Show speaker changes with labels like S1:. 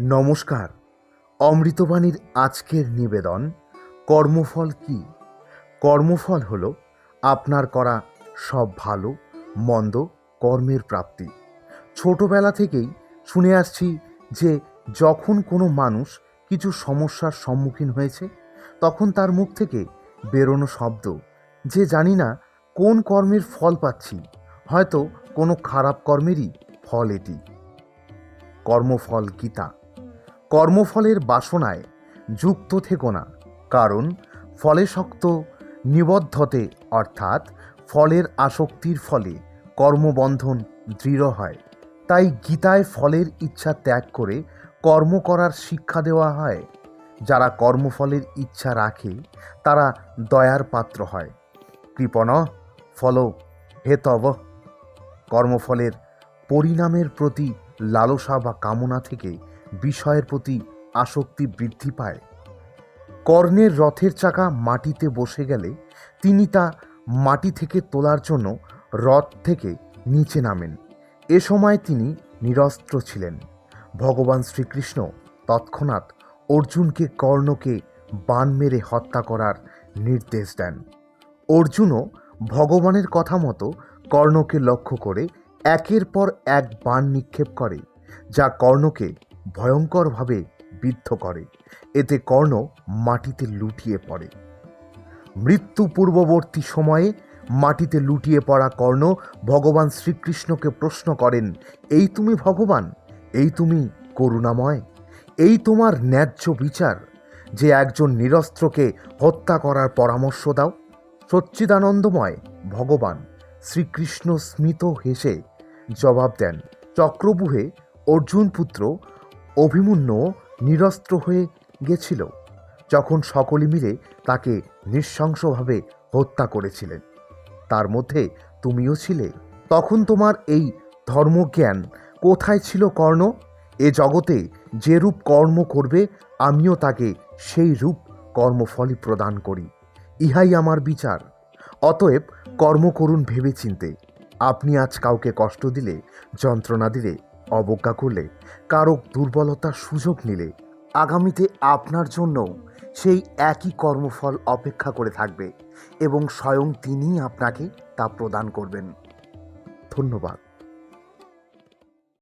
S1: নমস্কার। অমৃতবাণীর আজকের নিবেদন, কর্মফল কি? কর্মফল হল আপনার করা সব ভালো, মন্দ কর্মের প্রাপ্তি। ছোটবেলা থেকেই শুনে আসছি যে যখন কোনো মানুষ কিছু সমস্যার সম্মুখীন হয়েছে, তখন তার মুখ থেকে বেরোনো শব্দ, যে জানি না কোন কর্মের ফল পাচ্ছি, হয়তো কোনো খারাপ কর্মেরই ফল এটি। কর্মফল গীতা। কর্মফলের বাসনায় যুক্ত থেকো না, কারণ ফলে শক্ত নিবদ্ধতে, অর্থাৎ ফলের আসক্তির ফলে কর্মবন্ধন দৃঢ় হয়। তাই গীতায় ফলের ইচ্ছা ত্যাগ করে কর্ম করার শিক্ষা দেওয়া হয়। যারা কর্মফলের ইচ্ছা রাখে, তারা দয়ার পাত্র হয়। কৃপণ ফল হেতব কর্মফলের পরিণামের প্রতি লালসা বা কামনা থেকে বিষয়ের প্রতি আসক্তি বৃদ্ধি পায়। কর্ণের রথের চাকা মাটিতে বসে গেলে তিনি তা মাটি থেকে তোলার জন্য রথ থেকে নিচে নামেন। এ সময় তিনি নিরস্ত্র ছিলেন। ভগবান শ্রীকৃষ্ণ তৎক্ষণাৎ অর্জুনকে কর্ণকে বান মেরে হত্যা করার নির্দেশ দেন। অর্জুনও ভগবানের কথা মতো কর্ণকে লক্ষ্য করে একের পর এক বাণ নিক্ষেপ করে, যা কর্ণকে ভয়ঙ্করভাবে বিদ্ধ করে। এতে কর্ণ মাটিতে লুটিয়ে পড়ে। মৃত্যু পূর্ববর্তী সময়ে মাটিতে লুটিয়ে পড়া কর্ণ ভগবান শ্রীকৃষ্ণকে প্রশ্ন করেন, এই তুমি ভগবান? এই তুমি করুণাময়? এই তোমার ন্যায্য বিচার? যে একজন নিরস্ত্রকে হত্যা করার পরামর্শ দাও? সচ্চিদানন্দময় ভগবান শ্রীকৃষ্ণ স্মিত হেসে জবাব দেন, চক্রবুহে অর্জুন পুত্র অভিমন্যু নিরস্ত্র হয়ে গেছিল যখন সকলে মিলে তাকে নৃশংসভাবে হত্যা করেছিলেন। তার মধ্যে তুমিও ছিলে। তখন তোমার এই ধর্মজ্ঞান কোথায় ছিল কর্ণ? এ জগতে যে রূপ কর্ম করবে, আমিও তাকে সেই রূপ কর্মফলই প্রদান করি। ইহাই আমার বিচার। অতএব কর্ম করুন ভেবে চিনতে আপনি আজ কাউকে কষ্ট দিলে, যন্ত্রণা দিলে অবজ্ঞা করলে কারও দুর্বলতার সুযোগ নিলে আগামীতে আপনার জন্য সেই একই কর্মফল অপেক্ষা করে থাকবে এবং স্বয়ং তিনিই আপনাকে তা প্রদান করবেন। ধন্যবাদ।